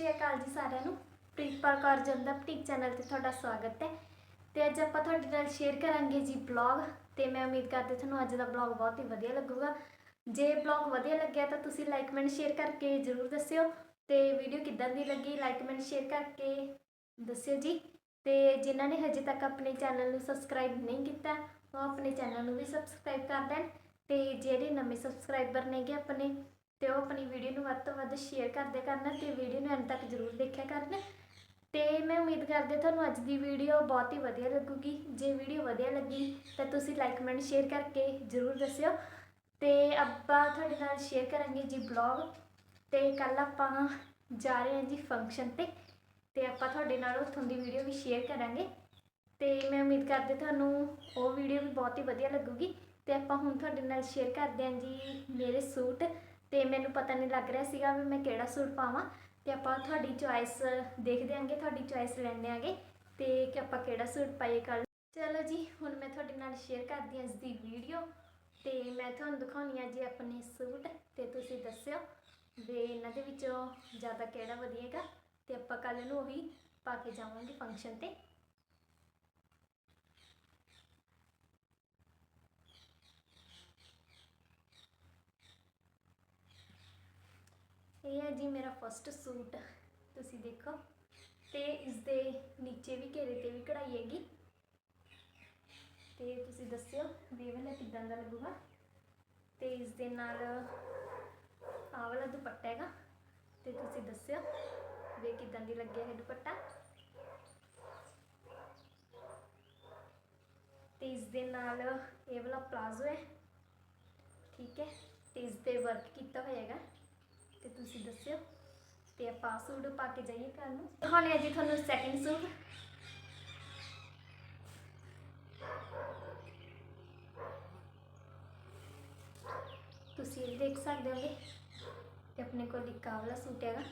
ਸ਼੍ਰੀ ਅਕਾਲ ਜੀ ਸਾਰਿਆਂ ਨੂੰ। ਪ੍ਰੀਤਪਾਲ ਕੌਰ ਜੰਦਾ ਬੁਟੀਕ ਚੈਨਲ ਤੇ ਤੁਹਾਡਾ ਸਵਾਗਤ ਹੈ। ਤੇ ਅੱਜ ਆਪਾਂ ਤੁਹਾਡੇ ਨਾਲ ਸ਼ੇਅਰ ਕਰਾਂਗੇ ਜੀ ਬਲੌਗ ਤੇ ਮੈਂ ਉਮੀਦ ਕਰਦੀ ਤੁਹਾਨੂੰ ਅੱਜ ਦਾ ਬਲੌਗ ਬਹੁਤ ਹੀ ਵਧੀਆ ਲੱਗੂਗਾ। ਜੇ ਬਲੌਗ ਵਧੀਆ ਲੱਗਿਆ ਤਾਂ ਤੁਸੀਂ ਲਾਈਕ ਮੈਂਟ ਸ਼ੇਅਰ ਕਰਕੇ ਜਰੂਰ ਦੱਸਿਓ। ਤੇ ਵੀਡੀਓ ਕਿੱਦਾਂ ਦੀ ਲੱਗੀ ਲਾਈਕ ਮੈਂਟ ਸ਼ੇਅਰ ਕਰਕੇ ਦੱਸਿਓ ਜੀ। ਤੇ ਜਿਨ੍ਹਾਂ ਨੇ ਹਜੇ ਤੱਕ ਆਪਣੇ ਚੈਨਲ ਨੂੰ ਸਬਸਕ੍ਰਾਈਬ ਨਹੀਂ ਕੀਤਾ, ਉਹ ਆਪਣੇ ਚੈਨਲ ਨੂੰ ਵੀ ਸਬਸਕ੍ਰਾਈਬ ਕਰ ਦੇਣ। ਤੇ ਜਿਹੜੇ ਨਵੇਂ ਸਬਸਕ੍ਰਾਈਬਰ ਨੇਗੇ ਆਪਣੇ ਤੇ ਉਹ ਆਪਣੀ ਵੀਡੀਓ ਨੂੰ ਵੱਧ ਤੋਂ ਵੱਧ ਸ਼ੇਅਰ ਕਰਦੇ ਕਰਨ ਤੇ ਵੀਡੀਓ ਨੂੰ ਐਂਡ ਤੱਕ ਜ਼ਰੂਰ ਦੇਖਿਆ ਕਰਨ। ਤੇ ਮੈਂ ਉਮੀਦ ਕਰਦੀ ਹਾਂ ਤੁਹਾਨੂੰ ਅੱਜ ਦੀ ਵੀਡੀਓ ਬਹੁਤ ਹੀ ਵਧੀਆ ਲੱਗੂਗੀ। ਜੇ ਵੀਡੀਓ ਵਧੀਆ ਲੱਗੀ, ਤਾਂ ਤੁਸੀਂ ਲਾਈਕ ਕਮੈਂਟ ਸ਼ੇਅਰ ਕਰਕੇ ਜ਼ਰੂਰ ਦੱਸਿਓ। ਤੇ ਆਪਾਂ ਤੁਹਾਡੇ ਨਾਲ ਸ਼ੇਅਰ ਕਰਾਂਗੇ ਜੀ ਬਲੌਗ ਤੇ ਕੱਲ ਆਪਾਂ ਜਾ ਰਹੇ ਹਾਂ ਜੀ ਫੰਕਸ਼ਨ ਤੇ। ਤੇ ਆਪਾਂ ਤੁਹਾਡੇ ਨਾਲ ਉੱਥੋਂ ਦੀ ਵੀਡੀਓ ਵੀ ਸ਼ੇਅਰ ਕਰਾਂਗੇ। ਤੇ ਮੈਂ ਉਮੀਦ ਕਰਦੀ ਤੁਹਾਨੂੰ ਉਹ ਵੀਡੀਓ ਵੀ ਬਹੁਤ ਹੀ ਵਧੀਆ ਲੱਗੂਗੀ। ਤੇ ਆਪਾਂ ਹੁਣ ਤੁਹਾਡੇ ਨਾਲ ਸ਼ੇਅਰ ਕਰਦੇ ਹਾਂ ਜੀ ਮੇਰੇ ਸੂਟ। ਤੇ ਮੈਨੂੰ ਪਤਾ ਨਹੀਂ ਲੱਗ ਰਿਹਾ ਸੀਗਾ ਵੀ ਮੈਂ ਕਿਹੜਾ ਸੂਟ ਪਾਵਾਂ ਤੇ ਆਪਾਂ ਤੁਹਾਡੀ ਚੁਆਇਸ ਦੇਖਦੇ ਆਂਗੇ ਤੁਹਾਡੀ ਚੁਆਇਸ ਲੈਣੇ ਆਂਗੇ ਤੇ ਕਿ ਆਪਾਂ ਕਿਹੜਾ ਸੂਟ ਪਾਈਏ ਕੱਲ ਚਲੋ ਜੀ, ਹੁਣ ਮੈਂ ਤੁਹਾਡੇ ਨਾਲ ਸ਼ੇਅਰ ਕਰਦੀ ਹਾਂ ਇਸ ਦੀ ਵੀਡੀਓ ਤੇ ਮੈਂ ਤੁਹਾਨੂੰ ਦਿਖਾਉਣੀ ਆ ਜੀ ਆਪਣੇ ਸੂਟ ਤੇ ਤੁਸੀਂ ਦੱਸਿਓ ਵੀ ਇਹਨਾਂ ਦੇ ਵਿੱਚੋਂ ਜ਼ਿਆਦਾ ਕਿਹੜਾ ਵਧੀਆ ਹੈਗਾ ਤੇ ਆਪਾਂ ਕੱਲ ਨੂੰ ਉਹੀ ਪਾ ਕੇ ਜਾਵਾਂਗੇ ਫੰਕਸ਼ਨ ਤੇ। ਇਹ ਹੈ ਜੀ ਮੇਰਾ ਫਸਟ ਸੂਟ। ਤੁਸੀਂ ਦੇਖੋ। ਤੇ ਇਸ ਦੇ ਨੀਚੇ ਵੀ ਘੇਰੇ ਤੇ ਵੀ ਕਢਾਈ ਹੈਗੀ। ਤੇ ਤੁਸੀਂ ਦੱਸਿਓ ਵੀ ਇਹ ਵਾਲਾ ਕਿਦਾਂ ਦਾ ਲੱਗੂਗਾ। ਤੇ ਇਸ ਦੇ ਨਾਲ ਆਹ ਵਾਲਾ ਦੁਪੱਟਾ ਹੈਗਾ। ਤੇ ਤੁਸੀਂ ਦੱਸਿਓ ਵੀ ਕਿਦਾਂ ਦੀ ਲੱਗਿਆ ਹੈ ਦੁਪੱਟਾ। ਤੇ ਇਸ ਦੇ ਨਾਲ ਇਹ ਵਾਲਾ ਪਲਾਜ਼ੋ ਹੈ। ਠੀਕ ਹੈ। ਤੇ ਇਸ ਤੇ ਵਰਕ ਕੀਤਾ ਹੋਇਆ ਹੈਗਾ। ਤੇ ਤੁਸੀਂ ਦੱਸਿਓ ਤੇ ਆਪਾਂ ਸੂਟ ਪਾ ਕੇ ਜਾਈਏ ਕੱਲ ਨੂੰ। ਦਿਖਾਉਣੇ ਆ ਜੀ ਤੁਹਾਨੂੰ ਸੈਕਿੰਡ ਸੂਟ। ਤੁਸੀਂ ਇਹ ਦੇਖ ਸਕਦੇ ਹੋਗੇ ਤੇ ਆਪਣੇ ਕੋਲ ਇੱਕ ਆਹ ਸੂਟ ਹੈਗਾ।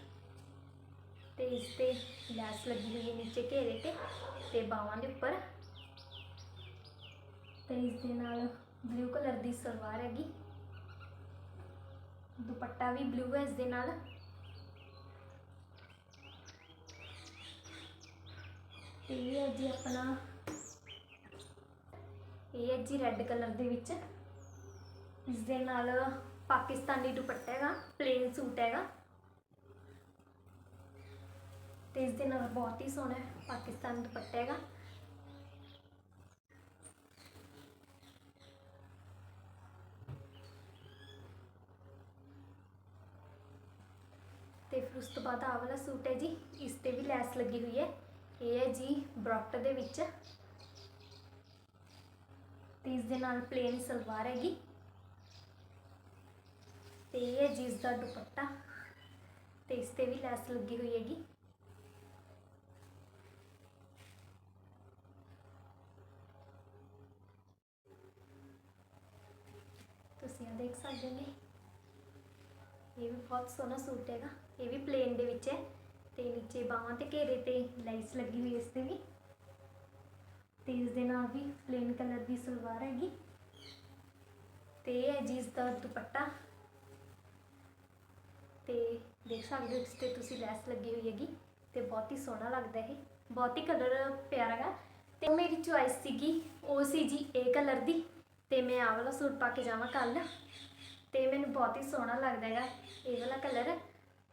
ਤੇ ਇਸ ਤੇ ਲੈਸ ਲੱਗੀ ਹੋਈ ਹੈ ਨੀਚੇ ਘੇਰੇ ਤੇ ਤੇ ਬਾਹਾਂ ਦੇ ਉੱਪਰ। ਤੇ ਇਸ ਦੇ ਨਾਲ ਬਲੂ ਕਲਰ ਦੀ ਸਲਵਾਰ ਹੈਗੀ। ਦੁਪੱਟਾ ਵੀ ਬਲੂ ਹੈ ਇਸ ਦੇ ਨਾਲ। ਤੇ ਇਹ ਹੈ ਜੀ ਆਪਣਾ, ਇਹ ਹੈ ਜੀ ਰੈੱਡ ਕਲਰ ਦੇ ਵਿੱਚ। ਇਸ ਦੇ ਨਾਲ ਪਾਕਿਸਤਾਨੀ ਦੁਪੱਟਾ ਹੈਗਾ ਪਲੇਨ ਸੂਟ ਹੈਗਾ। ਤੇ ਇਸ ਦੇ ਨਾਲ ਬਹੁਤ ਹੀ ਸੋਹਣਾ ਪਾਕਿਸਤਾਨੀ ਦੁਪੱਟਾ ਹੈਗਾ। ਉਸ ਤੋਂ ਬਾਅਦ ਆਹ ਵਾਲਾ ਸੂਟ ਹੈ ਜੀ, ਇਸ ਤੇ ਵੀ ਲੈਸ ਲੱਗੀ ਹੋਈ ਹੈ। ਇਹ ਹੈ ਜੀ ਬ੍ਰੌਕਟ ਦੇ ਵਿੱਚ। ਤੇ ਇਸ ਦੇ ਨਾਲ ਪਲੇਨ ਸਲਵਾਰ ਹੈਗੀ। ਤੇ ਇਹ ਹੈ ਜੀ ਇਸ ਦਾ ਦੁਪੱਟਾ। ਤੇ ਇਸ ਤੇ ਵੀ ਲੈਸ ਲੱਗੀ ਹੋਈ ਹੈਗੀ। ਤੁਸੀਂ ਆ ਦੇਖ ਸਕਦੇ ਨੇ ਇਹ ਵੀ ਬਹੁਤ ਸੋਹਣਾ ਸੂਟ ਹੈਗਾ। ਇਹ ਵੀ ਪਲੇਨ ਦੇ ਵਿੱਚ ਹੈ ਤੇ ਨੀਚੇ ਬਾਹਾਂ ਤੇ ਘੇਰੇ ਤੇ ਲਾਈਸ ਲੱਗੀ ਹੋਈ ਇਸ ਤੇ ਵੀ। ਤੇ ਇਸ ਦੇ ਨਾਲ ਵੀ ਪਲੇਨ ਕਲਰ ਦੀ ਸਲਵਾਰ ਹੈਗੀ। ਤੇ ਇਹ ਹੈ ਜੀ ਇਸ ਦਾ ਦੁਪੱਟਾ। ਤੇ ਦੇਖ ਸਕਦੇ ਹੋ ਇਸ ਤੇ ਤੁਸੀਂ ਲੈਸ ਲੱਗੀ ਹੋਈ ਹੈਗੀ ਤੇ ਬਹੁਤ ਹੀ ਸੋਹਣਾ ਲੱਗਦਾ ਇਹ। ਬਹੁਤ ਹੀ ਕਲਰ ਪਿਆਰਾ ਹੈਗਾ। ਤੇ ਮੇਰੀ ਚੁਆਇਸ ਸੀਗੀ, ਉਹ ਸੀ ਜੀ ਇਹ ਕਲਰ ਦੀ। ਤੇ ਮੈਂ ਆਹ ਵਾਲਾ ਸੂਟ ਪਾ ਕੇ ਜਾਵਾਂ ਕੱਲ ਤੇ ਮੈਨੂੰ ਬਹੁਤ ਹੀ ਸੋਹਣਾ ਲੱਗਦਾ ਹੈਗਾ ਇਹ ਵਾਲਾ ਕਲਰ।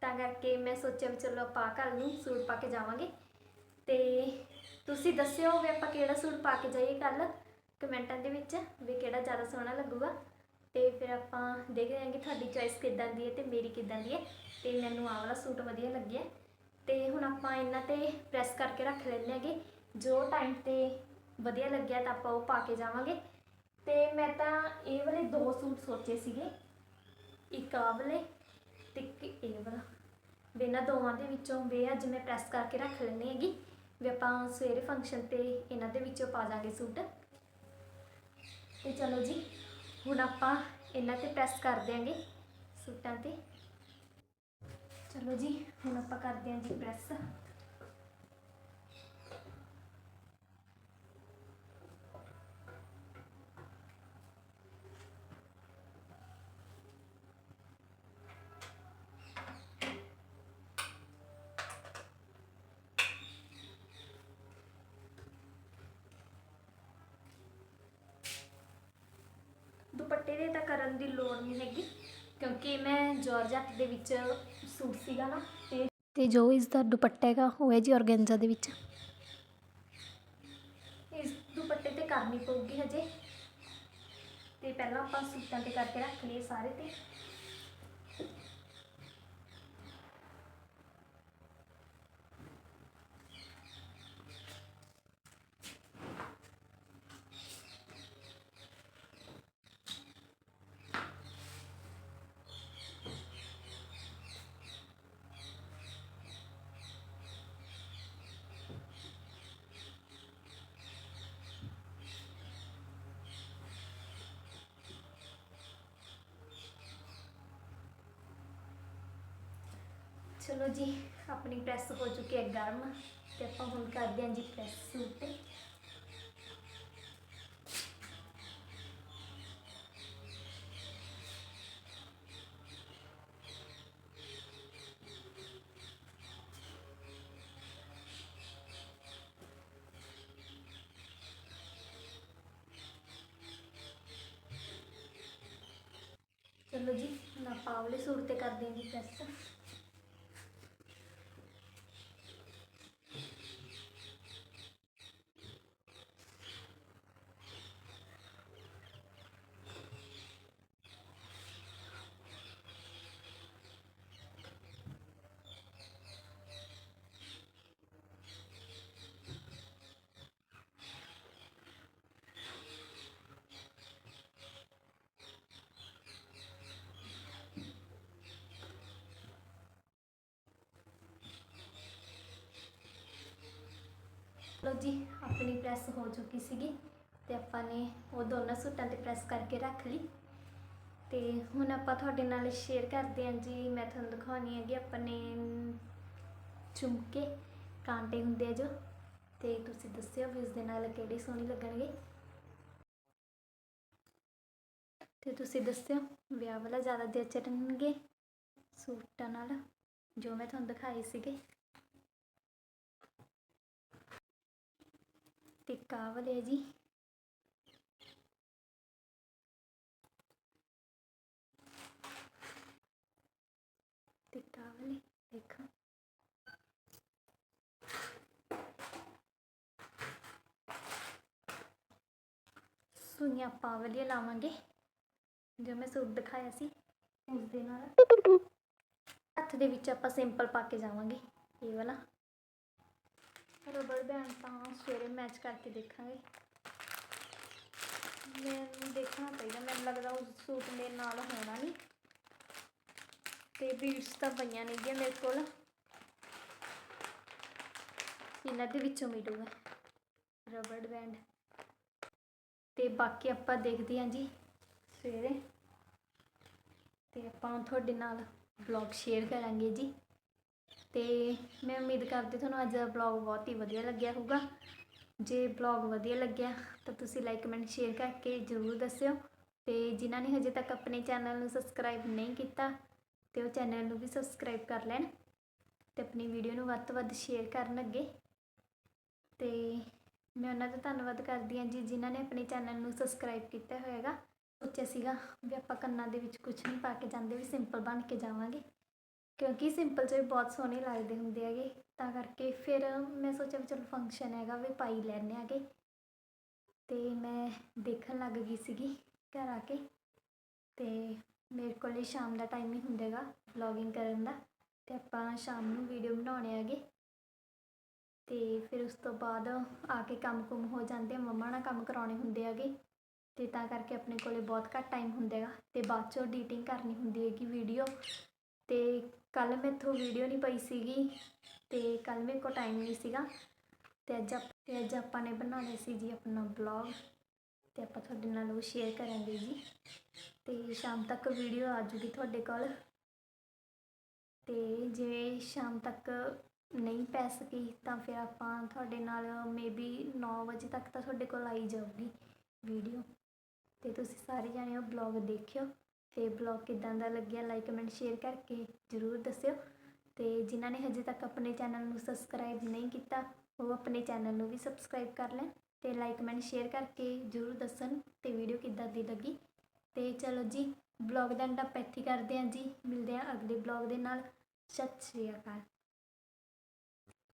ਤਾਂ ਕਰਕੇ ਮੈਂ ਸੋਚਿਆ ਵੀ ਚਲੋ ਆਪਾਂ ਕੱਲ ਨੂੰ ਸੂਟ ਪਾ ਕੇ ਜਾਵਾਂਗੇ। ਤੇ ਤੁਸੀਂ ਦੱਸਿਓ ਵੀ ਆਪਾਂ ਕਿਹੜਾ ਸੂਟ ਪਾ ਕੇ ਜਾਈਏ ਕੱਲ ਕਮੈਂਟਾਂ ਦੇ ਵਿੱਚ ਵੀ ਕਿਹੜਾ ਜ਼ਿਆਦਾ ਸੋਹਣਾ ਲੱਗੂਗਾ। ਤੇ ਫਿਰ ਆਪਾਂ ਦੇਖਦੇ ਹਾਂ ਕਿ ਤੁਹਾਡੀ ਚੋਇਸ ਕਿੱਦਾਂ ਦੀ ਹੈ ਤੇ ਮੇਰੀ ਕਿੱਦਾਂ ਦੀ ਹੈ। ਤੇ ਮੈਨੂੰ ਆਹ ਵਾਲਾ ਸੂਟ ਵਧੀਆ ਲੱਗਿਆ। ਤੇ ਹੁਣ ਆਪਾਂ ਇਹਨਾਂ ਤੇ ਪ੍ਰੈਸ ਕਰਕੇ ਰੱਖ ਲੈਂਦੇ ਹਾਂਗੇ। ਜੋ ਟਾਈਮ ਤੇ ਵਧੀਆ ਲੱਗਿਆ ਤਾਂ ਆਪਾਂ ਉਹ ਪਾ ਕੇ ਜਾਵਾਂਗੇ। ਤੇ ਮੈਂ ਤਾਂ ਇਹ ਵਾਲੇ ਦੋ ਸੂਟ ਸੋਚੇ ਸੀਗੇ। ਇੱਕ ਆਹ ਵਾਲੇ ਤੇ ਇੱਕ ਇਹ ਵਾਲਾ। ਵੀ ਇਹਨਾਂ ਦੋਵਾਂ ਦੇ ਵਿੱਚੋਂ ਵੀ ਅੱਜ ਮੈਂ ਪ੍ਰੈਸ ਕਰਕੇ ਰੱਖ ਲੈਣੀ ਹੈਗੀ। ਵੀ ਆਪਾਂ ਸਵੇਰੇ ਫੰਕਸ਼ਨ ਤੇ ਇਹਨਾਂ ਦੇ ਵਿੱਚੋਂ ਪਾ ਜਾਾਂਗੇ ਸੂਟ। ਤੇ ਚਲੋ ਜੀ, ਹੁਣ ਆਪਾਂ ਇਹਨਾਂ ਤੇ ਪ੍ਰੈਸ ਕਰ ਦਿਆਂਗੇ ਸੂਟਾਂ ਤੇ। ਚਲੋ ਜੀ, ਹੁਣ ਆਪਾਂ ਕਰਦੇ ਹਾਂ ਜੀ ਪ੍ਰੈਸ ਦੁਪੱਟੇ ਦੇ ਤਾਂ ਕਰਨ ਦੀ ਲੋੜ ਨਹੀਂ ਹੈਗੀ ਕਿਉਂਕਿ ਮੈਂ ਜਾਰਜੱਟ ਦੇ ਵਿੱਚ ਸੂਟ ਸੀਗਾ ਨਾ ਤੇ ਤੇ ਜੋ ਇਸ ਦਾ ਦੁਪੱਟਾ ਹੈਗਾ ਉਹ ਹੈ ਜੀ ਔਰਗੈਂਜ਼ਾ ਦੇ ਵਿੱਚ। ਇਸ ਦੁਪੱਟੇ ਤੇ ਕਰਨੀ ਪਊਗੀ ਹਜੇ। ਤੇ ਪਹਿਲਾਂ ਆਪਾਂ ਸੂਟਾਂ ਤੇ ਕਰਕੇ ਰੱਖ ਲਈਏ ਸਾਰੇ ਤੇ। ਚਲੋ ਜੀ, ਆਪਣੀ ਪ੍ਰੈਸ ਹੋ ਚੁੱਕੀ ਹੈ ਗਰਮ, ਤੇ ਆਪਾਂ ਹੁਣ ਕਰਦੇ ਹਾਂ ਜੀ ਪ੍ਰੈਸ ਸੂਟ ਤੇ ਚਲੋ ਜੀ, ਹੁਣ ਆਪਾਂ ਆਹ ਸੂਟ ਤੇ ਕਰਦੇ ਹਾਂ ਜੀ ਪ੍ਰੈਸ ਲੋ ਜੀ, ਆਪਣੀ ਪ੍ਰੈਸ ਹੋ ਚੁੱਕੀ ਸੀਗੀ ਤੇ ਆਪਾਂ ਨੇ ਉਹ ਦੋਨਾਂ ਸੂਟਾਂ ਤੇ ਪ੍ਰੈਸ ਕਰਕੇ ਰੱਖ ਲਈ। ਤੇ ਹੁਣ ਆਪਾਂ ਤੁਹਾਡੇ ਨਾਲ ਸ਼ੇਅਰ ਕਰਦੇ ਹਾਂ ਜੀ, ਮੈਂ ਤੁਹਾਨੂੰ ਦਿਖਾਉਣੀ ਹੈਗੀ ਆਪਣੇ ਝੁਮਕੇ ਕਾਂਟੇ ਹੁੰਦੇ ਆ ਜੋ। ਤੇ ਤੁਸੀਂ ਦੱਸਿਓ ਵੀ ਉਸ ਦੇ ਨਾਲ ਕਿਹੜੀ ਸੋਹਣੀ ਲੱਗਣਗੇ। ਤੇ ਤੁਸੀਂ ਦੱਸਿਓ ਵਿਆਹ ਵਾਲਾ ਜ਼ਿਆਦਾ ਦੇ ਚੜਨਗੇ ਸੂਟਾਂ ਨਾਲ, ਜੋ ਮੈਂ ਤੁਹਾਨੂੰ ਦਿਖਾਏ ਸੀਗੇ। ਤੇ ਕਾਹ ਵਾਲੇ ਜੀ। ਤੇ ਕਾਹ ਦੇਖੋ। ਸੂਈਆਂ ਆਪਾਂ ਵਾਲੀਆਂ ਲਾਵਾਂਗੇ। ਜੋ ਮੈਂ ਸੂਟ ਦਿਖਾਇਆ ਸੀ ਉਸ ਦੇ ਨਾਲ। ਹੱਥ ਦੇ ਵਿੱਚ ਆਪਾਂ ਸਿੰਪਲ ਪਾ ਕੇ ਜਾਵਾਂਗੇ, ਇਹ ਵਾਲਾ। ਰਬੜ ਬੈਂਡ ਤਾਂ ਸਵੇਰੇ ਮੈਚ ਕਰਕੇ ਦੇਖਾਂਗੇ। ਮੈਨੂੰ ਦੇਖਣਾ ਪਏਗਾ ਮੈਨੂੰ ਲੱਗਦਾ ਉਸ ਸੂਟ ਮੇਰੇ ਨਾਲ ਹੋਣਾ ਨਹੀਂ ਤੇ ਬੀਡਸ ਤਾਂ ਪਈਆਂ ਨਹੀਂ ਗੀਆਂ ਮੇਰੇ ਕੋਲ। ਇਹਨਾਂ ਦੇ ਵਿੱਚੋਂ ਮਿਲੂਗਾ। Rubber band. ਤੇ ਬਾਕੀ ਆਪਾਂ ਦੇਖਦੇ ਹਾਂ ਜੀ ਸਵੇਰੇ। ਤੇ ਆਪਾਂ ਤੁਹਾਡੇ ਨਾਲ ਵਲੌਗ ਸ਼ੇਅਰ ਕਰਾਂਗੇ ਜੀ। ਤੇ ਮੈਂ ਉਮੀਦ ਕਰਦੀ ਤੁਹਾਨੂੰ ਅੱਜ ਦਾ ਵਲੌਗ ਬਹੁਤ ਹੀ ਵਧੀਆ ਲੱਗਿਆ ਹੋਊਗਾ। ਜੇ ਵਲੌਗ ਵਧੀਆ ਲੱਗਿਆ ਤਾਂ ਤੁਸੀਂ ਲਾਈਕ ਕਮੈਂਟ ਸ਼ੇਅਰ ਕਰਕੇ ਜ਼ਰੂਰ ਦੱਸਿਓ। ਤੇ ਜਿਨ੍ਹਾਂ ਨੇ ਹਜੇ ਤੱਕ ਆਪਣੇ ਚੈਨਲ ਨੂੰ ਸਬਸਕ੍ਰਾਈਬ ਨਹੀਂ ਕੀਤਾ, ਤੇ ਉਹ ਚੈਨਲ ਨੂੰ ਵੀ ਸਬਸਕ੍ਰਾਈਬ ਕਰ ਲੈਣ ਤੇ ਆਪਣੀ ਵੀਡੀਓ ਨੂੰ ਵੱਧ ਤੋਂ ਵੱਧ ਸ਼ੇਅਰ ਕਰਨ ਅੱਗੇ। ਤੇ ਮੈਂ ਉਹਨਾਂ ਦਾ ਧੰਨਵਾਦ ਕਰਦੀ ਹਾਂ ਜੀ ਜਿਨ੍ਹਾਂ ਨੇ ਆਪਣੇ ਚੈਨਲ ਨੂੰ ਸਬਸਕ੍ਰਾਈਬ ਕੀਤਾ ਹੋਏਗਾ। ਸੋਚਿਆ ਸੀਗਾ ਵੀ ਆਪਾਂ ਕੰਨਾਂ ਦੇ ਵਿੱਚ ਕੁਝ ਨਹੀਂ ਪਾ ਕੇ ਜਾਂਦੇ, ਵੀ ਸਿੰਪਲ ਬਣ ਕੇ ਜਾਵਾਂਗੇ। ਕਿਉਂਕਿ ਸਿੰਪਲ 'ਚ ਵੀ ਬਹੁਤ ਸੋਹਣੇ ਲੱਗਦੇ ਹੁੰਦੇ ਹੈਗੇ, ਤਾਂ ਕਰਕੇ ਫਿਰ ਮੈਂ ਸੋਚਿਆ ਵੀ ਚਲੋ ਫੰਕਸ਼ਨ ਹੈਗਾ ਵੀ ਪਾਈ ਲੈਂਦੇ ਹੈਗੇ। ਅਤੇ ਮੈਂ ਦੇਖਣ ਲੱਗ ਗਈ ਸੀਗੀ ਘਰ ਆ ਕੇ ਅਤੇ ਮੇਰੇ ਕੋਲ ਸ਼ਾਮ ਦਾ ਟਾਈਮ ਹੀ ਹੁੰਦਾ ਹੁੰਦਾਗਾ ਵਲੋਗਿੰਗ ਕਰਨ ਦਾ ਅਤੇ ਆਪਾਂ ਸ਼ਾਮ ਨੂੰ ਵੀਡੀਓ ਬਣਾਉਣੇ ਹੈਗੇ। ਅਤੇ ਫਿਰ ਉਸ ਤੋਂ ਬਾਅਦ ਆ ਕੇ ਕੰਮ ਕੁਮ ਹੋ ਜਾਂਦੇ ਮੰਮਾ ਨਾਲ ਕੰਮ ਕਰਾਉਣੇ ਹੁੰਦੇ ਹੈਗੇ। ਅਤੇ ਤਾਂ ਕਰਕੇ ਆਪਣੇ ਕੋਲੇ ਬਹੁਤ ਘੱਟ ਟਾਈਮ ਹੁੰਦਾ ਹੈਗਾ ਅਤੇ ਬਾਅਦ ਚੋਂ ਐਡੀਟਿੰਗ ਕਰਨੀ ਹੁੰਦੀ ਹੈਗੀ ਵੀਡੀਓ ਅਤੇ ਕੱਲ ਮੈਥੋਂ ਵੀਡੀਓ ਨਹੀਂ ਪਈ ਸੀਗੀ ਤੇ ਕੱਲ ਮੇਰੇ ਕੋਲ ਟਾਈਮ ਨਹੀਂ ਸੀਗਾ ਤੇ ਅੱਜ ਆਪ- ਤੇ ਅੱਜ ਆਪਾਂ ਨੇ ਬਣਾਉਣੇ ਸੀ ਜੀ ਆਪਣਾ ਬਲੌਗ ਤੇ ਆਪਾਂ ਤੁਹਾਡੇ ਨਾਲ ਉਹ ਸ਼ੇਅਰ ਕਰਾਂਗੇ ਜੀ ਤੇ ਸ਼ਾਮ ਤੱਕ ਵੀਡੀਓ ਆ ਜੂਗੀ ਤੁਹਾਡੇ ਕੋਲ। ਤੇ ਜੇ ਸ਼ਾਮ ਤੱਕ ਨਹੀਂ ਪੈ ਸਕੀ ਤਾਂ ਫਿਰ ਆਪਾਂ ਤੁਹਾਡੇ ਨਾਲ ਮੇਬੀ 9 ਵਜੇ ਤੱਕ ਤਾਂ ਤੁਹਾਡੇ ਕੋਲ ਆਈ ਜਾਊਗੀ ਵੀਡੀਓ ਤੇ ਤੁਸੀਂ ਸਾਰੇ ਜਾਣੇ ਉਹ ਬਲੌਗ ਦੇਖਿਓ। ਤੇ ਬਲੌਗ ਕਿਦਾਂ ਦਾ ਲੱਗਿਆ ਲਾਈਕ ਕਮੈਂਟ ਸ਼ੇਅਰ ਕਰਕੇ ਜ਼ਰੂਰ ਦੱਸਿਓ। ਤੇ ਜਿਨ੍ਹਾਂ ਨੇ ਹਜੇ ਤੱਕ ਆਪਣੇ ਚੈਨਲ ਨੂੰ ਸਬਸਕ੍ਰਾਈਬ ਨਹੀਂ ਕੀਤਾ, ਉਹ ਆਪਣੇ ਚੈਨਲ ਨੂੰ ਵੀ ਸਬਸਕ੍ਰਾਈਬ ਕਰ ਲੈਣ ਤੇ ਲਾਈਕ ਕਮੈਂਟ ਸ਼ੇਅਰ ਕਰਕੇ ਜ਼ਰੂਰ ਦੱਸਣ ਤੇ ਵੀਡੀਓ ਕਿੱਦਾਂ ਦੀ ਲੱਗੀ। ਤੇ ਚਲੋ ਜੀ ਬਲੌਗ ਦਾ ਐਂਡ ਆਪਾਂ ਇੱਥੇ ਕਰਦੇ ਹਾਂ ਜੀ। ਮਿਲਦੇ ਹਾਂ ਅਗਲੇ ਬਲੌਗ ਦੇ ਨਾਲ। ਸਤਿ ਸ਼੍ਰੀ ਅਕਾਲ।